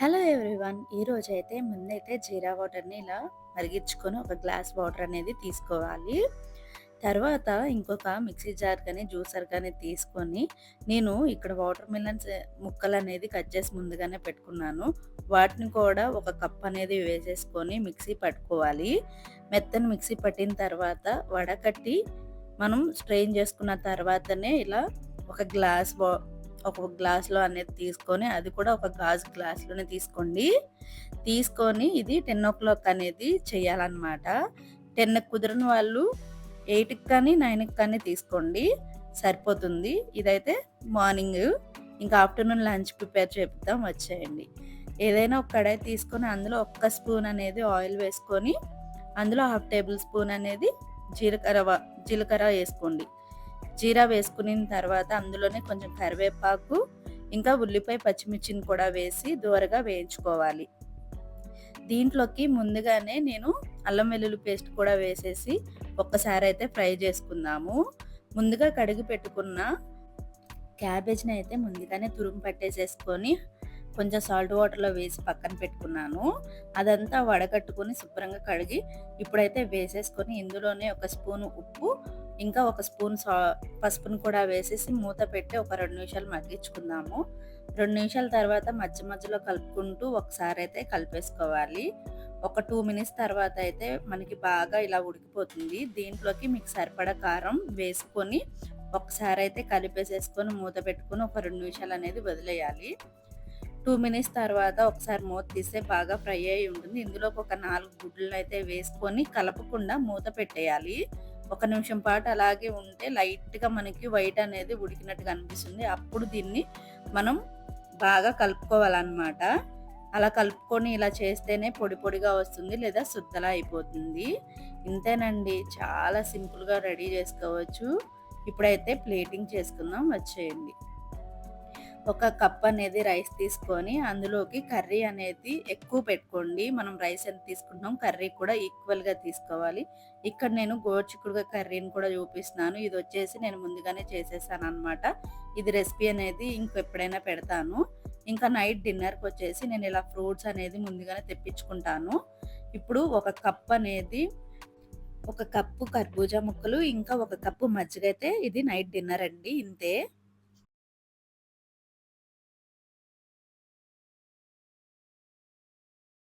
Hello everyone ఈరోజు అయితే ముందైతే జీరా వాటర్ని ఇలా మరిగించుకొని ఒక గ్లాస్ వాటర్ అనేది తీసుకోవాలి. తర్వాత ఇంకొక మిక్సీ జార్ కానీ జ్యూసర్ కానీ తీసుకొని నేను ఇక్కడ వాటర్ మిలన్స్ ముక్కలు అనేది కట్ చేసి ముందుగానే పెట్టుకున్నాను. వాటిని కూడా ఒక కప్ అనేది వేసేసుకొని మిక్సీ పట్టుకోవాలి. మెత్తని మిక్సీ పట్టిన తర్వాత వడకట్టి మనం స్ట్రెయిన్ చేసుకున్న తర్వాతనే ఇలా ఒక గ్లాస్ వా ఒక గ్లాస్లో అనేది తీసుకొని అది కూడా ఒక గాజు గ్లాస్లోనే తీసుకోండి. తీసుకొని ఇది టెన్ ఓ క్లాక్ అనేది చేయాలన్నమాట. టెన్ కుదిరిన వాళ్ళు ఎయిట్కి కానీ నైన్కి కానీ తీసుకోండి. సరిపోతుంది. ఇదైతే మార్నింగ్ ఇంకా ఆఫ్టర్నూన్ లంచ్ ప్రిపేర్ చేద్దాం వచ్చేయండి. ఏదైనా ఒక కడాయి తీసుకొని అందులో ఒక్క స్పూన్ అనేది ఆయిల్ వేసుకొని అందులో హాఫ్ టేబుల్ స్పూన్ అనేది జీలకర్ర జీలకర్ర వేసుకోండి. జీరా వేసుకున్న తర్వాత అందులోనే కొంచెం కరివేపాకు ఇంకా ఉల్లిపాయ పచ్చిమిర్చిని కూడా వేసి దూరగా వేయించుకోవాలి. దీంట్లోకి ముందుగానే నేను అల్లం వెల్లుల్లి పేస్ట్ కూడా వేసేసి ఒక్కసారి అయితే ఫ్రై చేసుకుందాము. ముందుగా కడిగి పెట్టుకున్న క్యాబేజ్ని అయితే ముందుగానే తురుము పట్టేసేసుకొని కొంచెం సాల్ట్ వాటర్లో వేసి పక్కన పెట్టుకున్నాను. అదంతా వడగట్టుకొని శుభ్రంగా కడిగి ఇప్పుడైతే వేసేసుకొని ఇందులోనే ఒక స్పూన్ ఉప్పు ఇంకా ఒక స్పూన్ సా పసుపును కూడా వేసేసి మూత పెట్టి ఒక రెండు నిమిషాలు మగ్గించుకుందాము. రెండు నిమిషాల తర్వాత మధ్య మధ్యలో కలుపుకుంటూ ఒకసారి అయితే కలిపేసుకోవాలి. ఒక టూ మినిట్స్ తర్వాత అయితే మనకి బాగా ఇలా ఉడికిపోతుంది. దీంట్లోకి మీకు సరిపడా కారం వేసుకొని ఒకసారి అయితే కలిపేసేసుకొని మూత పెట్టుకొని ఒక రెండు నిమిషాలు అనేది వదిలేయాలి. టూ మినిట్స్ తర్వాత ఒకసారి మూత తీస్తే బాగా ఫ్రై అయి ఉంటుంది. ఇందులోకి ఒక నాలుగు గుడ్లను అయితే వేసుకొని కలపకుండా మూత పెట్టేయాలి. ఒక నిమిషం పాటు అలాగే ఉంటే లైట్గా మనకి వైట్ అనేది ఉడికినట్టుగా అనిపిస్తుంది అప్పుడు దీన్ని మనం బాగా కలుపుకోవాలన్నమాట. అలా కలుపుకొని ఇలా చేస్తేనే పొడి పొడిగా వస్తుంది లేదా శుద్ధలా అయిపోతుంది. ఇంతేనండి. చాలా సింపుల్గా రెడీ చేసుకోవచ్చు. ఇప్పుడైతే ప్లేటింగ్ చేసుకుందాం. వచ్చేయండి. ఒక కప్ అనేది రైస్ తీసుకొని అందులోకి కర్రీ అనేది ఎక్కువ పెట్టుకోండి. మనం రైస్ ఎంత తీసుకుంటున్నాం కర్రీ కూడా ఈక్వల్గా తీసుకోవాలి. ఇక్కడ నేను గోర్చికుడుగా కర్రీని కూడా చూపిస్తున్నాను. ఇది వచ్చేసి నేను ముందుగానే చేసేసాను అనమాట ఇది రెసిపీ అనేది ఇంకెప్పుడైనా పెడతాను. ఇంకా నైట్ డిన్నర్కి వచ్చేసి నేను ఇలా ఫ్రూట్స్ అనేది ముందుగానే తెప్పించుకుంటాను. ఇప్పుడు ఒక కప్ అనేది ఒక కప్పు కర్బూజా ముక్కలు ఇంకా ఒక కప్పు మజ్జిగ అయితే ఇది నైట్ డిన్నర్ అండి. ఇంతే.